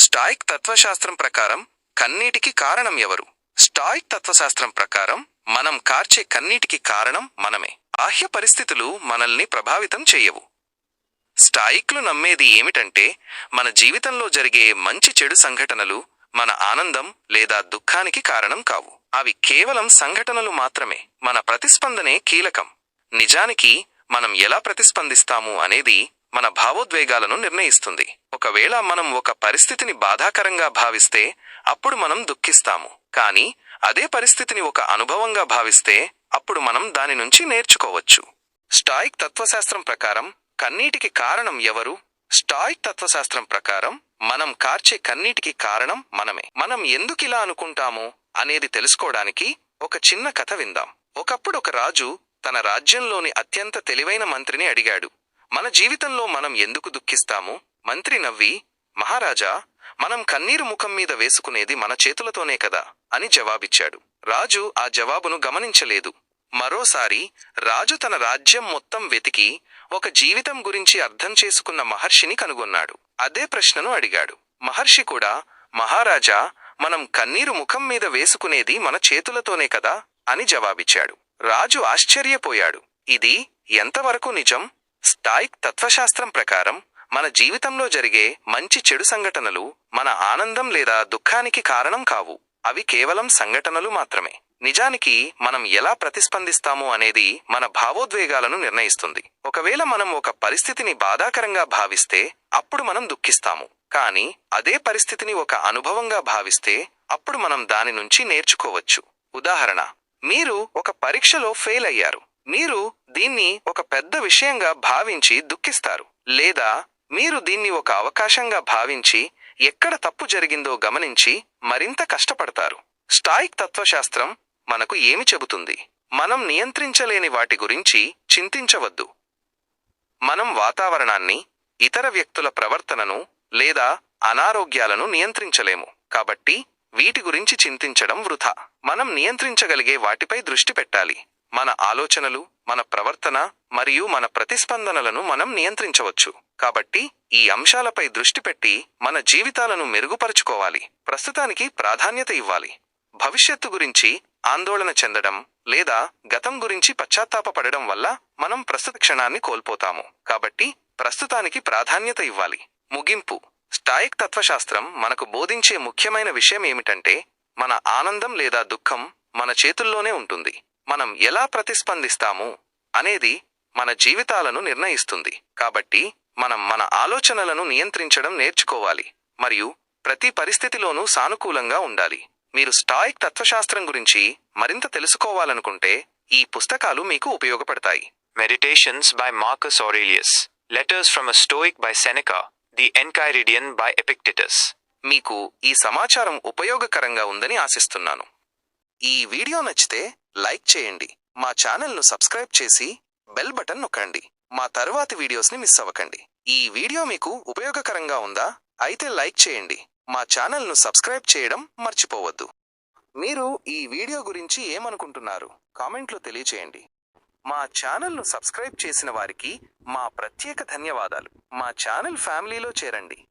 Stoic తత్వశాస్త్రం ప్రకారం కన్నీటికి కారణం ఎవరు? స్టాయిక్ తత్వశాస్త్రం ప్రకారం మనం కార్చే కన్నీటికి కారణం మనమే. బాహ్య పరిస్థితులు మనల్ని ప్రభావితం చెయ్యవు స్టాయిక్లు నమ్మేది ఏమిటంటే మన జీవితంలో జరిగే మంచి చెడు సంఘటనలు మన ఆనందం లేదా దుఃఖానికి కారణం కావు. అవి కేవలం సంఘటనలు మాత్రమే. మన ప్రతిస్పందనే కీలకం. నిజానికి మనం ఎలా ప్రతిస్పందిస్తాము అనేది మన భావోద్వేగాలను నిర్ణయిస్తుంది. ఒకవేళ మనం ఒక పరిస్థితిని బాధాకరంగా భావిస్తే అప్పుడు మనం దుఃఖిస్తాము. కానీ అదే పరిస్థితిని ఒక అనుభవంగా భావిస్తే అప్పుడు మనం దాని నుంచి నేర్చుకోవచ్చు. స్టాయిక్ తత్వశాస్త్రం ప్రకారం కన్నీటికి కారణం ఎవరు? స్టాయిక్ తత్వశాస్త్రం ప్రకారం మనం కార్చే కన్నీటికి కారణం మనమే. మనం ఎందుకిలా అనుకుంటాము? అనేది తెలుసుకోవడానికి ఒక చిన్న కథ విందాం. ఒకప్పుడు ఒక రాజు తన రాజ్యంలోని అత్యంత తెలివైన మంత్రిని అడిగాడు. మన జీవితంలో మనం ఎందుకు దుఃఖిస్తాము? మంత్రి నవ్వి మహారాజా మనం కన్నీరు ముఖం మీద వేసుకునేది మన చేతులతోనే కదా? అని జవాబిచ్చాడు. రాజు ఆ జవాబును గమనించలేదు. మరోసారి రాజు తన రాజ్యం మొత్తం వెతికి ఒక జీవితం గురించి అర్థం చేసుకున్న మహర్షిని కనుగొన్నాడు. అదే ప్రశ్నను అడిగాడు. మహర్షి కూడా మహారాజా మనం కన్నీరు ముఖం మీద వేసుకునేది మన చేతులతోనే కదా? అని జవాబిచ్చాడు. రాజు ఆశ్చర్యపోయాడు. ఇది ఎంతవరకు నిజం? స్థాయిక్ తత్వశాస్త్రం ప్రకారం మన జీవితంలో జరిగే మంచి చెడు సంఘటనలు మన ఆనందం లేదా దుఃఖానికి కారణం కావు. అవి కేవలం సంఘటనలు మాత్రమే. నిజానికి మనం ఎలా ప్రతిస్పందిస్తాము అనేది మన భావోద్వేగాలను నిర్ణయిస్తుంది. ఒకవేళ మనం ఒక పరిస్థితిని బాధాకరంగా భావిస్తే అప్పుడు మనం దుఃఖిస్తాము. కానీ అదే పరిస్థితిని ఒక అనుభవంగా భావిస్తే అప్పుడు మనం దాని నుంచి నేర్చుకోవచ్చు. ఉదాహరణ మీరు ఒక పరీక్షలో ఫెయిల్ అయ్యారు. మీరు దీన్ని ఒక పెద్ద విషయంగా భావించి దుఃఖిస్తారు. లేదా మీరు దీన్ని ఒక అవకాశంగా భావించి ఎక్కడ తప్పు జరిగిందో గమనించి మరింత కష్టపడతారు. స్టాయిక్ తత్వశాస్త్రం మనకు ఏమి చెబుతుంది? మనం నియంత్రించలేని వాటి గురించి చింతించవద్దు. మనం వాతావరణాన్ని ఇతర వ్యక్తుల ప్రవర్తనను లేదా అనారోగ్యాలను నియంత్రించలేము. కాబట్టి వీటి గురించి చింతించడం వృధా. మనం నియంత్రించగలిగే వాటిపై దృష్టి పెట్టాలి. మన ఆలోచనలు మన ప్రవర్తన మరియు మన ప్రతిస్పందనలను మనం నియంత్రించవచ్చు. కాబట్టి ఈ అంశాలపై దృష్టి పెట్టి మన జీవితాలను మెరుగుపరుచుకోవాలి. ప్రస్తుతానికి ప్రాధాన్యత ఇవ్వాలి. భవిష్యత్తు గురించి ఆందోళన చెందడం లేదా గతం గురించి పశ్చాత్తాపపడడం వల్ల మనం ప్రస్తుత క్షణాన్ని కోల్పోతాము. కాబట్టి ప్రస్తుతానికి ప్రాధాన్యత ఇవ్వాలి. ముగింపు. స్టాయిక్ తత్వశాస్త్రం మనకు బోధించే ముఖ్యమైన విషయం ఏమిటంటే మన ఆనందం లేదా దుఃఖం మన చేతుల్లోనే ఉంటుంది. మనం ఎలా ప్రతిస్పందిస్తాము అనేది మన జీవితాలను నిర్ణయిస్తుంది కాబట్టి మనం మన ఆలోచనలను నియంత్రించడం నేర్చుకోవాలి మరియు ప్రతి పరిస్థితిలోనూ సానుకూలంగా ఉండాలి మీరు స్టాయిక్ తత్వశాస్త్రం గురించి మరింత తెలుసుకోవాలనుకుంటే ఈ పుస్తకాలు మీకు ఉపయోగపడతాయి Meditations by Marcus Aurelius. Letters from a Stoic by Seneca. The Enchiridion by Epictetus. మీకు ఈ సమాచారం ఉపయోగకరంగా ఉందని ఆశిస్తున్నాను ఈ వీడియో నచ్చితే లైక్ చేయండి. మా ఛానల్ను సబ్స్క్రైబ్ చేసి బెల్ బటన్ నొక్కండి. మా తరువాతి వీడియోస్ని మిస్ అవ్వకండి. ఈ వీడియో మీకు ఉపయోగకరంగా ఉందా? అయితే లైక్ చేయండి. మా ఛానల్ను సబ్స్క్రైబ్ చేయడం మర్చిపోవద్దు. మీరు ఈ వీడియో గురించి ఏమనుకుంటున్నారు? కామెంట్లో తెలియచేయండి. మా ఛానల్ను సబ్స్క్రైబ్ చేసిన వారికి మా ప్రత్యేక ధన్యవాదాలు. మా ఛానల్ ఫ్యామిలీలో చేరండి.